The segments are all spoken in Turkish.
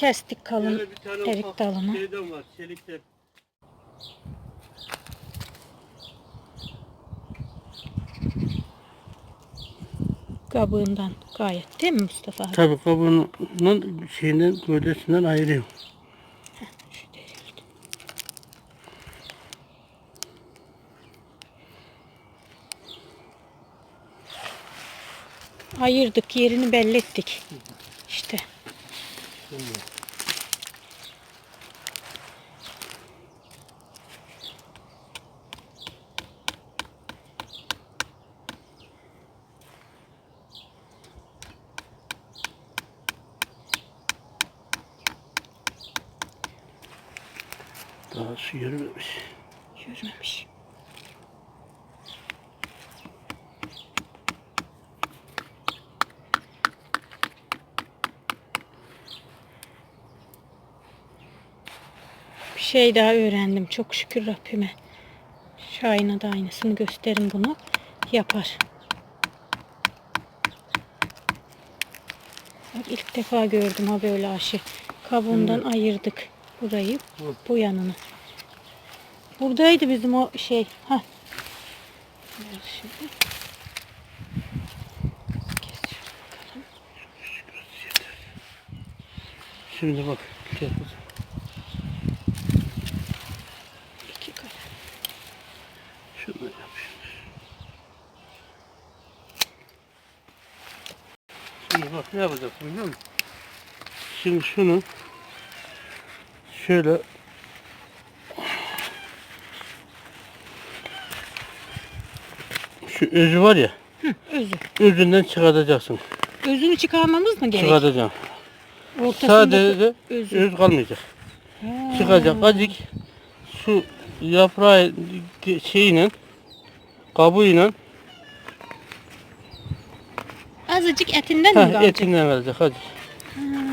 Kestik kalın Böyle bir tane erik ufak dalını. Şeyden var, çelikten. Kabığından gayet değil mi Mustafa abi? Tabii kabuğunun şeyinden, gövdesinden ayırıyor. Şu değil. Ayırdık, yerini belli ettik. İşte. Daha su yürümemiş. Yürümemiş. Bir şey daha öğrendim. Çok şükür Rabbime. Şahin'e de aynısını gösterin bunu. Yapar. Bak ilk defa gördüm ha böyle aşı. Kabuğundan ayırdık burayı, bu yanını. Buradaydı bizim o şey. Ha. Şimdi. Bak. İki kalem. Şunu yapayım. Şimdi bak ne yapacaksın biliyor musun? Şimdi şunu şöyle şu özü var ya Özü. özünden çıkartacaksın. Özünü çıkarmamız mı gerek? Ortasında Sadece özü. öz kalmayacak. Ha. Çıkacak. Azıcık şu yaprağı şeyle kabuğuyla Azıcık etinden mi Heh, kalacak? etinden hadi. Şimdi.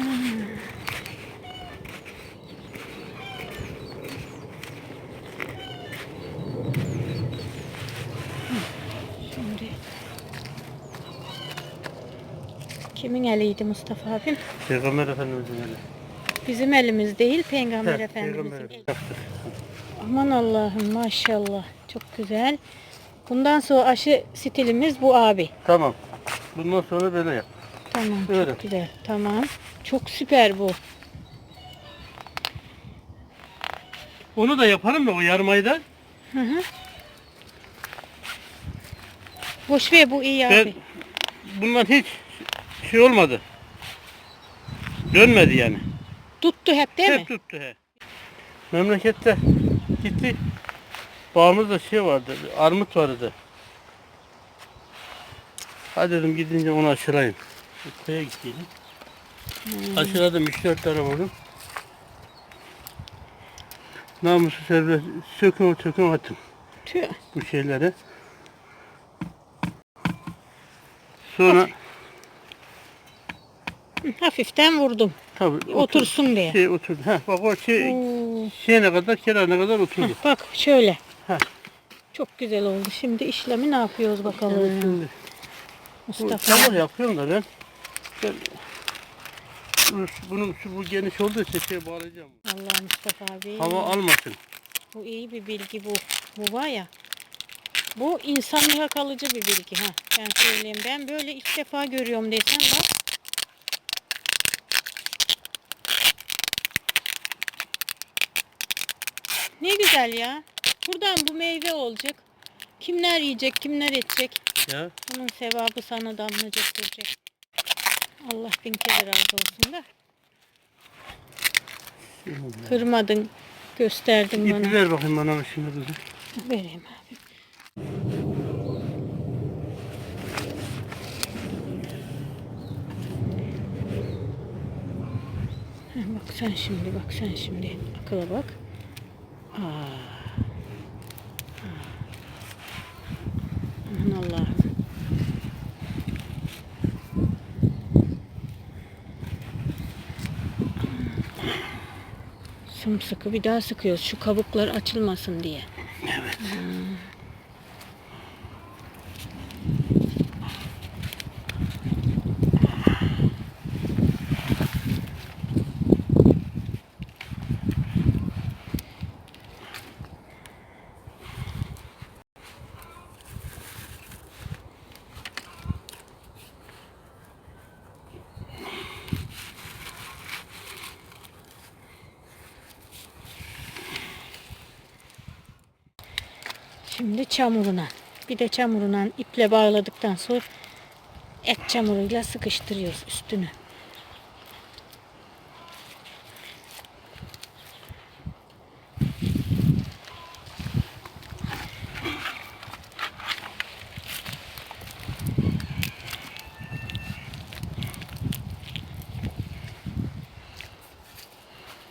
Kimin eliydi Mustafa abim? Peygamber Efendimizin eli. Bizim elimiz değil, Peygamber Heh, Efendimizin Peygamber eli. Aman Allah'ım maşallah. Çok güzel. Bundan sonra aşı stilimiz bu abi. Tamam. Bundan sonra böyle yap. Tamam Öyle. çok güzel. Tamam. Çok süper bu. Onu da yaparım da o yarmayı da. Hı hı. Boş ver bu iyi Ben abi. bundan hiç şey olmadı. Dönmedi yani. Tuttu hep değil Hep mi? tuttu he. Memlekette gitti. Bağımızda şey vardı. Armut vardı. Hadi dedim gidince onu aşılayayım. Köye gittiydim. Aşıladım 3-4 tane vurdum. Namusu serbest sökün sökün attım Tüh. bu şeyleri. Sonra Hı, Hafiften vurdum. tabii Otursun diye. Şey oturdu. Heh, bak o şey Oo. şeyine kadar kenarına kadar oturdu. Heh, bak şöyle. Heh. Çok güzel oldu. Şimdi işlemi ne yapıyoruz bakalım Şimdi bu Mustafa. çamur yapıyorum da ben. ben bu- bunun şu bu geniş olduğu için şey bağlayacağım. Allah Mustafa abi. Hava almasın. Bu iyi bir bilgi bu. Bu var ya. Bu insanlığa kalıcı bir bilgi ha. Ben söyleyeyim. Ben böyle ilk defa görüyorum desem bak. Ne güzel ya. Buradan bu meyve olacak. Kimler yiyecek, kimler edecek. Ya Bunun sevabı sana damlacak duracak. Allah bin kere razı olsun da. Kırmadın, gösterdin ipi bana. ver bakayım bana şimdi kızım. Vereyim abi. Bak sen şimdi bak sen şimdi akıla bak. Aman Allah'ım. Sımsıkı bir daha sıkıyoruz şu kabuklar açılmasın diye. Şimdi çamuruna. Bir de çamuruna iple bağladıktan sonra et çamuruyla sıkıştırıyoruz üstünü.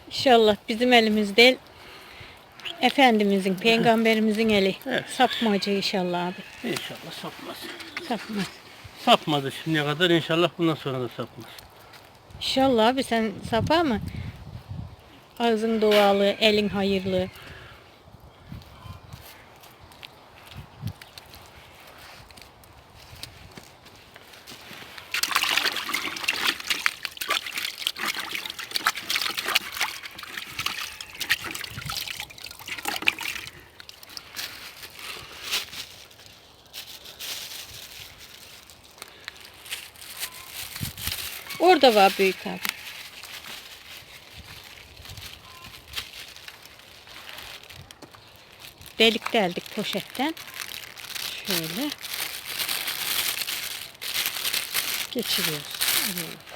İnşallah bizim elimizde değil, Efendimizin, peygamberimizin eli. Evet. Sapmacı inşallah abi. İnşallah sapmaz. Sapmaz. Sapmadı şimdiye kadar inşallah bundan sonra da sapmaz. İnşallah abi sen sapa mı? Ağzın dualı, elin hayırlı. Orada var büyük abi. Delik deldik poşetten. Şöyle. Geçiriyoruz. Evet.